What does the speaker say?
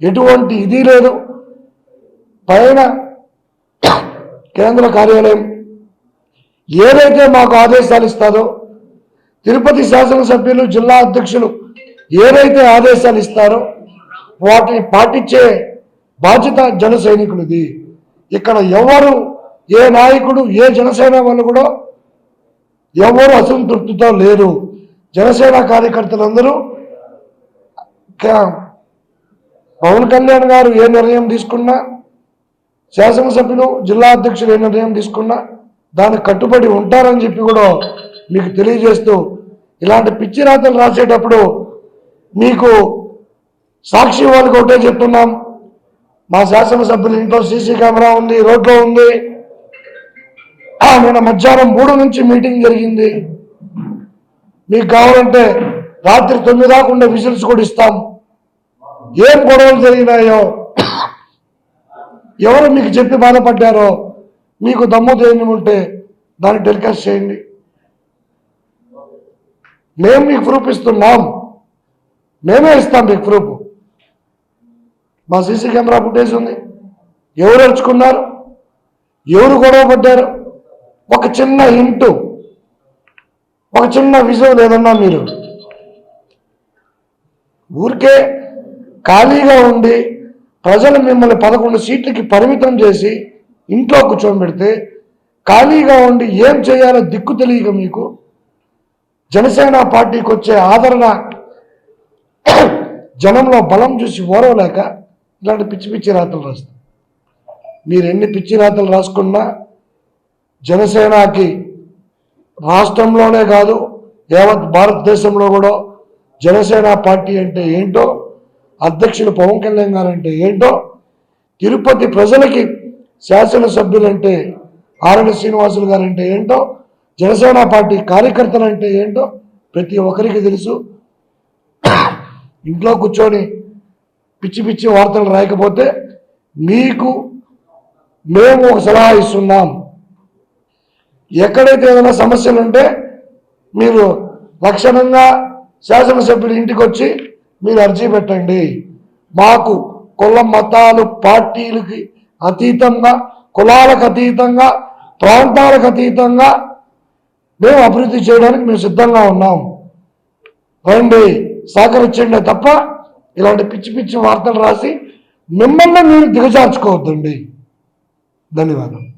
ఎటువంటి ఇది లేదు. పైన కేంద్ర కార్యాలయం ఏదైతే మాకు ఆదేశాలు ఇస్తారో తిరుపతి శాసనసభ్యులు జిల్లా అధ్యక్షులు ఏదైతే ఆదేశాలు ఇస్తారో వాటిని పాటించే బాధ్యత జన సైనికులది. ఇక్కడ ఎవరు ఏ నాయకుడు ఏ జనసేన వాళ్ళు కూడా ఎవరు అసంతృప్తితో లేరు. జనసేన కార్యకర్తలందరూ పవన్ కళ్యాణ్ గారు ఏ నిర్ణయం తీసుకున్నా శాసనసభ్యులు జిల్లా అధ్యక్షులు ఏ నిర్ణయం తీసుకున్నా దానికి కట్టుబడి ఉంటారని చెప్పి కూడా మీకు తెలియజేస్తూ ఇలాంటి పిచ్చి రాతలు రాసేటప్పుడు మీకు సాక్షి వాళ్ళకి ఒకటే చెప్తున్నాం. మా శాసనసభ్యుల ఇంట్లో సీసీ కెమెరా ఉంది రోడ్లో ఉంది. నిన్న మధ్యాహ్నం మూడు నుంచి మీటింగ్ జరిగింది. మీకు కావాలంటే రాత్రి తొమ్మిది రాకుండా విజిల్స్ కూడా ఇస్తాం. ఏం గొడవలు జరిగినాయో? ఎవరు మీకు చెప్పి బాధపడ్డారో? మీకు దమ్ము ధైర్యం ఉంటే దాన్ని టెలికాస్ట్ చేయండి. మేము మీకు ప్రూఫ్ ఇస్తున్నాం. మేమే ఇస్తాం మీకు ప్రూఫ్. మా సీసీ కెమెరా ఫుటేజ్ ఉంది. ఎవరు అరుచుకున్నారు? ఎవరు గొడవ పడ్డారు? ఒక చిన్న ఇంటు ఒక చిన్న విజయం లేదన్నా మీరు. ఊరికే ఖాళీగా ఉండి ప్రజలు మిమ్మల్ని పదకొండు సీట్లకి పరిమితం చేసి ఇంట్లో కూర్చోబెడితే ఖాళీగా ఉండి ఏం చేయాలో దిక్కు తెలియక మీకు జనసేన పార్టీకి వచ్చే ఆదరణ జనంలో బలం చూసి ఓరవలేక ఇలాంటి పిచ్చి పిచ్చి రాతలు రాస్తారు మీరు ఎన్ని పిచ్చి రాతలు రాసుకున్నా జనసేనకి రాష్ట్రంలోనే కాదు యావత్ భారతదేశంలో కూడా జనసేన పార్టీ అంటే ఏంటో అధ్యక్షులు పవన్ కళ్యాణ్ గారు అంటే ఏంటో తిరుపతి ప్రజలకి శాసనసభ్యులంటే ఆరణి శ్రీనివాసులు గారు అంటే ఏంటో జనసేన పార్టీ కార్యకర్తలు అంటే ఏంటో ప్రతి ఒక్కరికి తెలుసు. ఇంట్లో కూర్చొని పిచ్చి పిచ్చి వార్తలు రాయకపోతే మీకు మేము ఒక సలహా ఇస్తున్నాం. ఎక్కడైతే ఏదైనా సమస్యలు ఉంటే మీరు లక్షణంగా శాసనసభ్యులు ఇంటికి వచ్చి మీరు అర్జీ పెట్టండి. మాకు కుల మతాలు పార్టీలకి అతీతంగా కులాలకు అతీతంగా ప్రాంతాలకు అతీతంగా మేము అభివృద్ధి చేయడానికి మేము సిద్ధంగా ఉన్నాం. రండి సహకరించండి తప్ప ఇలాంటి పిచ్చి పిచ్చి వార్తలు రాసి మిమ్మల్ని మీరు దిగజార్చుకోవద్దండి. ధన్యవాదాలు.